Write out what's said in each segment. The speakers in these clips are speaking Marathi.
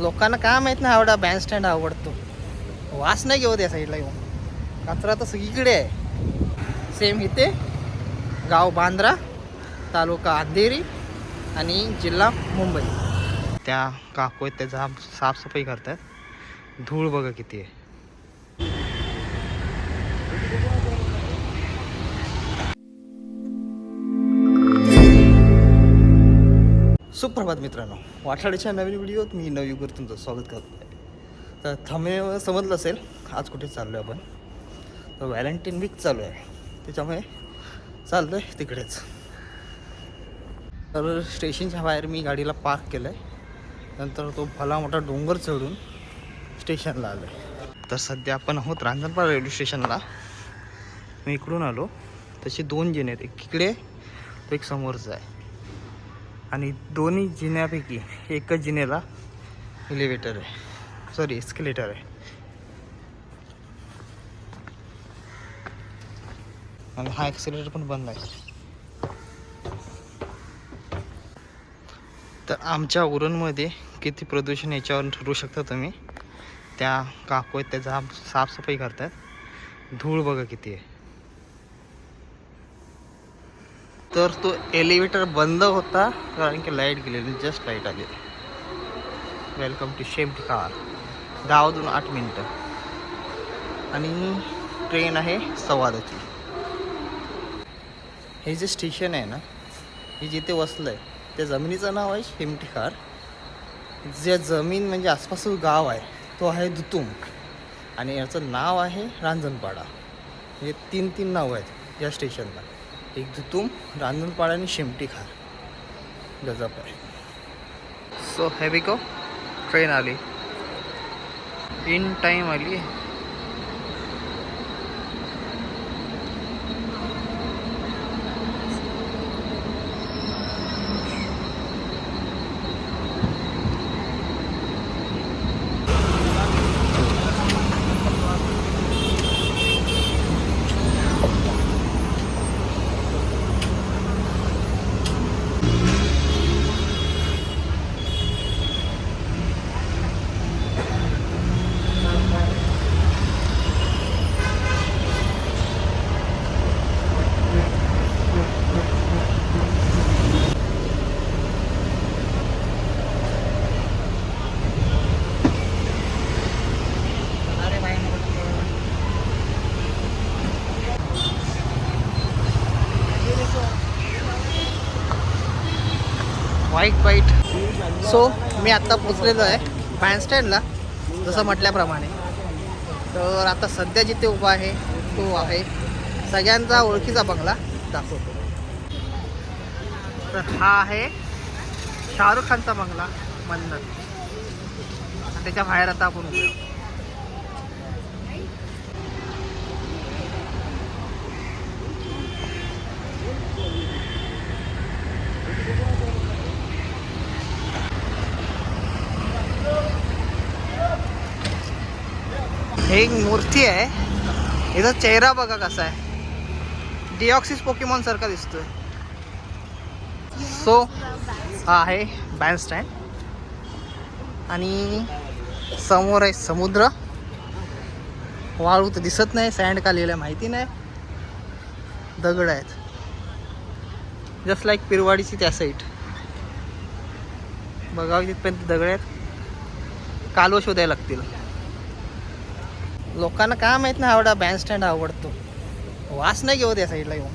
लोकांना काय माहीत नाही आवडा बँड स्टँड आवडतो. वास नाही घेऊ त्या साईडला येऊन. कचरा तर सगळीकडे आहे. सेम इथे गाव बांद्रा तालुका अंधेरी आणि जिल्हा मुंबई. त्या काकू आहेत त्याचा साफसफाई करतात. धूळ बघा किती आहे. सुप्रभात मित्रांनो. वाठाड्याच्या नवीन व्हिडिओत मी नवयुगर तुमचं स्वागत करतो आहे तर थमे समजलं असेल आज कुठे चाललो आहे आपण. तर व्हॅलेंटाईन वीक चालू आहे. त्याच्यामुळे चाललो आहे तिकडेच. तर स्टेशनच्या बाहेर मी गाडीला पार्क केलं आहे नंतर तो भला मोठा डोंगर चढून स्टेशनला आलो आहे तर सध्या आपण आहोत रांजणपाड रेल्वे स्टेशनला. मी इकडून आलो. तसे दोन जिने आहेत. एक इकडे तो एक समोरचा आहे. आणि दोन्ही जिन्यापैकी एकच जिन्याला इलेवेटर आहे. सॉरी एस्केलेटर आहे. आणि हा एक्सिलेटर पण बंद आहे. तर आमच्या उरणमध्ये किती प्रदूषण याच्यावर ठरवू शकता तुम्ही? त्या काकू आहेत त्याचा साफसफाई करतात. धूळ बघा किती आहे. तर तो एलिव्हेटर बंद होता कारण की लाइट गेलेली जस्ट लाइट आली. वेलकम टू शेफ्ट कार दहावाजून आठ मिनटं. आणि ट्रेन आहे सव्वादाची हे जे स्टेशन आहे ना हे जिथे वसलं आहे त्या जमिनीचं नाव आहे शेमटी कार जे जमीन म्हणजे आसपासचं गाव आहे तो आहे दुतुम. आणि याचं नाव आहे रांजणपाडा. हे तीन तीन नावं आहेत या स्टेशनला एक दुतुम पाड आणि शेमटी खार गजाप आहे. सो हॅवी गो ट्रेन आली. इन टाईम आली. व्हाईट व्हाईट सो मी आत्ता पोचलेलो आहे बँडस्टँडला जसं म्हटल्याप्रमाणे. तर आता सध्या जिथे उभा आहे तो आहे सगळ्यांचा ओळखीचा बंगला दाखवतो. तर हा आहे शाहरुख खानचा बंगला मन्नत त्याच्या बाहेर आता आपण एक मूर्ती आहे. याचा चेहरा बघा कसा आहे. डिऑक्सिस पोकेमॉन सारखा दिसतोय. सो हा आहे बँड स्टँड आणि समोर आहे समुद्र. वाळू तर दिसत नाही सँड का लिहिलं माहिती नाही. दगड आहेत. जस्ट लाईक पिरवाडीची त्या साईड बघावी तिथपर्यंत दगड आहेत. कालवं शोधायला लागतील. लोकांना काय माहीत नाही आवडा बँड स्टँड आवडतो. वास नाही घेऊ त्या साईडला येऊन.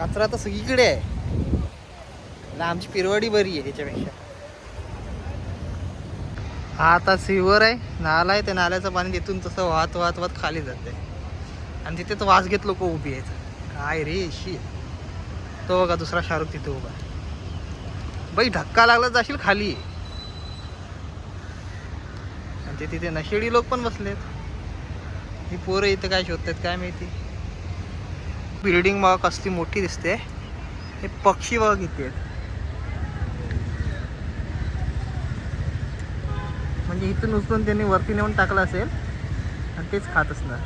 कचरा तर सगळीकडे आहे. आमची पिरवडी बरी आहे त्याच्यापेक्षा. हा आता सिवर आहे नाला आहे त्या नाल्याचं पाणी तिथून तसं वाहत वाहत वाहत खाली जाते. आणि तिथे तर वास घेत लोक उभी आहेत. काय रे शी. तो बघा दुसरा शाहरुख तिथे उभा बाई धक्का लागला जाशील खाली. आणि ते तिथे नशेडी लोक पण बसलेत. ही पोरं इथं काय शोधतात काय माहिती? बिल्डिंग बघा कसली मोठी दिसते. हे पक्षी बघा किती आहेत. म्हणजे इथून उचलून त्यांनी वरती नेऊन टाकलं असेल आणि तेच खात असणार.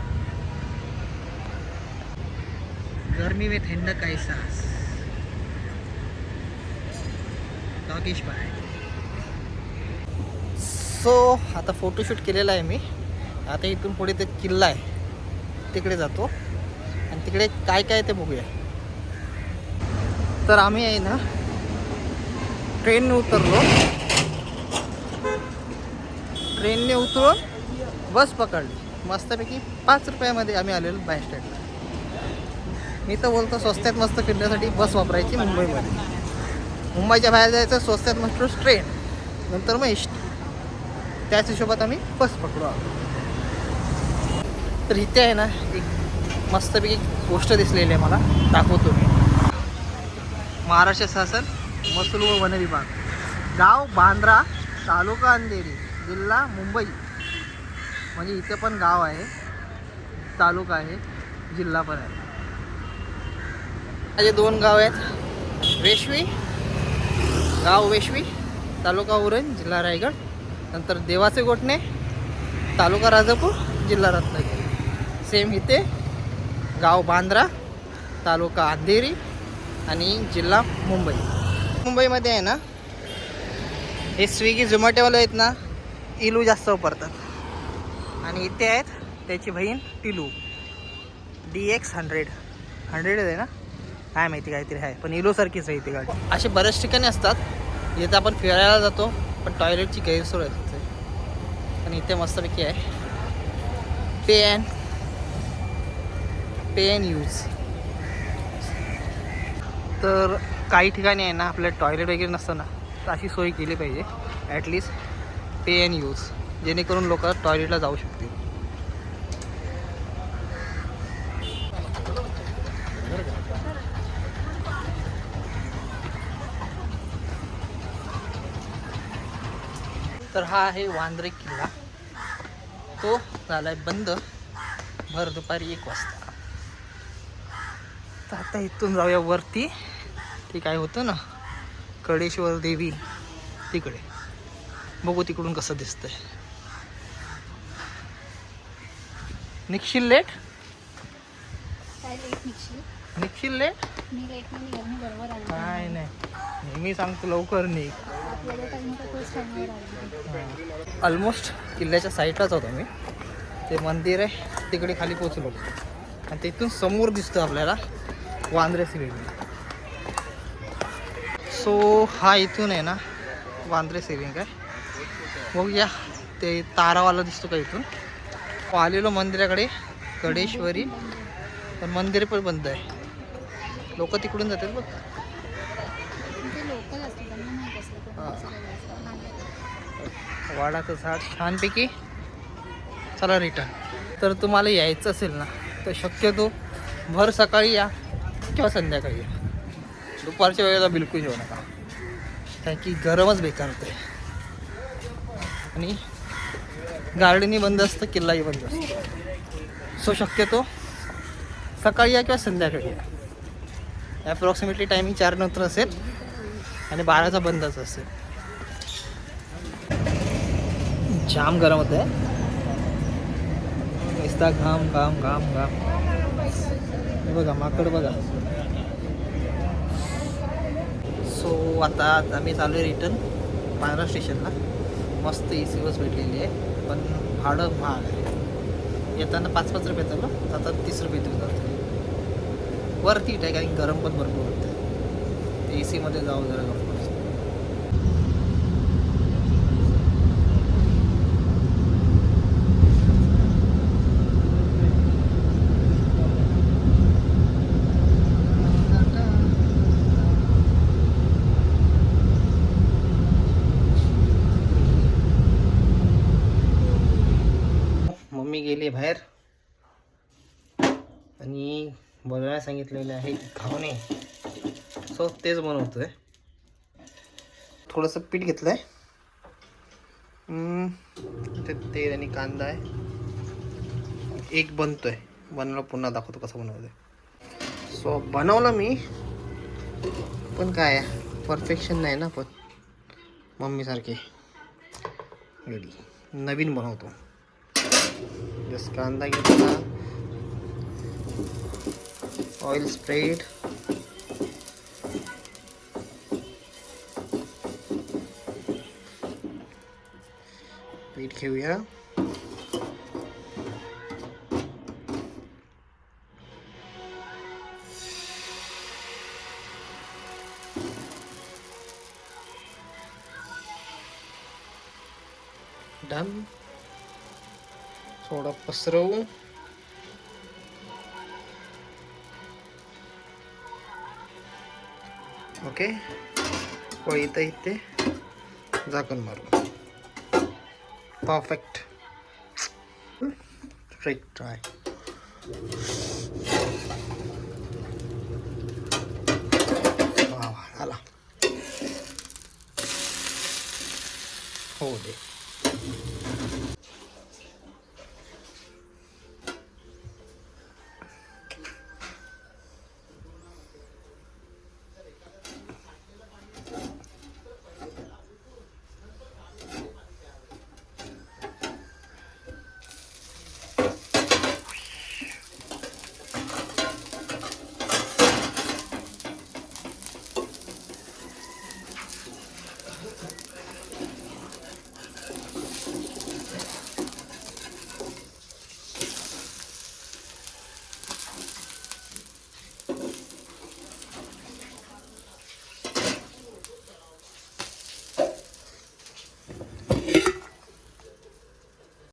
गर्मी में थंड का एहसास? डॉगिश बाय सो आता फोटोशूट केलेला आहे मी. आता इथून पुढे ते किल्ला आहे. तिकडे जातो. आणि तिकडे काय काय ते बघूया. तर आम्ही आहे ना ट्रेनने उतरलो. ट्रेनने उतरून बस पकडली. मस्तपैकी पाच रुपयामध्ये आम्ही आलेलो बाय स्टँडला मी तर बोलतो स्वस्त्यात मस्त फिरण्यासाठी बस वापरायची मुंबईमध्ये. मुंबईच्या बाहेर जायचं स्वस्त्यात मस्त ट्रेन नंतर मग एस त्याच हिशोबात आम्ही बस पकडू आलो तर इथे आहे ना एक मस्तपैकी गोष्ट दिसलेली आहे मला दाखवतो मी. महाराष्ट्र शासन महसूल व वन विभाग. गाव बांद्रा तालुका अंधेरी जिल्हा मुंबई. म्हणजे इथे पण गाव आहे तालुका आहे जिल्हा पण आहे. माझे दोन गाव आहेत वेशवी गाव वेशवी तालुका उरण जिल्हा रायगड नंतर देवाचे गोठणे तालुका राजापूर जिल्हा रत्नागिरी. सेम इथे गाव बांद्रा तालुका अंधेरी आणि जिल्हा मुंबई. मुंबईमध्ये आहे ना हे स्विगी झोमॅटोवाले आहेत ना इलू जास्त वापरतात. आणि इथे आहेत त्याची बहीण Tilu. D X hundred hundred आहे ना? काय माहिती काहीतरी आहे. पण इलोसारखीच आहे ती गाडी. असे बऱ्याच ठिकाणी असतात जिथं आपण फिरायला जातो पण टॉयलेटची गैरसोय असते पण इथे मस्तपैकी आहे. Pen pen pay use. तर काही ठिकाणी आहे ना आपल्या टॉयलेट वगैरे नसतं ना तर अशी सोय केली पाहिजे. ॲटलिस्ट पे अँड यूज जेणेकरून लोक टॉयलेटला जाऊ शकतील. तर हा आहे वांद्रे किल्ला. तो झाला आहे बंद. भर दुपारी एक वाजता. तर आता इथून जाऊया वरती. ते काय होतं ना कडेश्वर देवी तिकडे. बघू तिकडून कसं दिसतंय. निघशील लेट निघशील लेट काय नाही. नेहमी सांगतो लवकर निघ. ऑलमोस्ट किल्ल्याच्या साईडलाच होतो मी. ते मंदिर आहे तिकडे खाली पोचलो आणि तिथून समोर दिसतं आपल्याला. वांद्रे सिलिंग सो हा इथून आहे ना वांद्रे सिलिंग आहे बघूया ते तारावाला दिसतो का इथून? तो आलेलो मंदिराकडे कडेश्वरी पण मंदिर पण बंद आहे. लोक तिकडून जातात बघ. हा. वाडाचं झाड छानपैकी. चला रिटर्न तर तुम्हाला यायचं असेल ना तर शक्यतो भर सकाळी या. किंवा संध्याकाळी. या दुपारच्या वेळेला बिलकुल येऊ नका. कारण की गरमच बेकार होते आणि गार्डनही बंद असतं किल्लाही बंद असतो. सो शक्यतो सकाळी या किंवा संध्याकाळी या. ॲप्रॉक्सिमेटली टायमिंग चार नंतर असेल आणि बाराचा बंदच असेल. जाम गरम होत आहे नुसता घाम घाम घाम घाम. हे बघा माकड बघा. भाऊ आता आम्ही चालू आहे रिटर्न पांढरा स्टेशनला मस्त ए सी बस भेटलेली आहे. पण भाडं महाग आहे. येताना पाच पाच रुपये चाललं आता तीस रुपये देऊन जातं वरती आहे कारण गरम पण भरपूर होतं ए सीमध्ये जाऊ जरा गप्प बाहेर. आणि बनवायला सांगितलेले आहे घावणे. सो तेच बनवतोय. थोडंसं पीठ घेतलं आहे तेल आणि कांदा आहे. एक बनतोय. बनवला पुन्हा दाखवतो कसं बनवतोय. सो बनवलं मी. पण काय परफेक्शन नाही ना पण. मम्मीसारखे. रेडी नवीन बनवतो. जस कांदा घेतला ऑइल स्प्रेड पीठ घेऊया डन थोडं पसरवू. ओके. पळीत इथे झाकण मारू. परफेक्ट स्ट्रेट ट्राय वा वा आला. हो दे.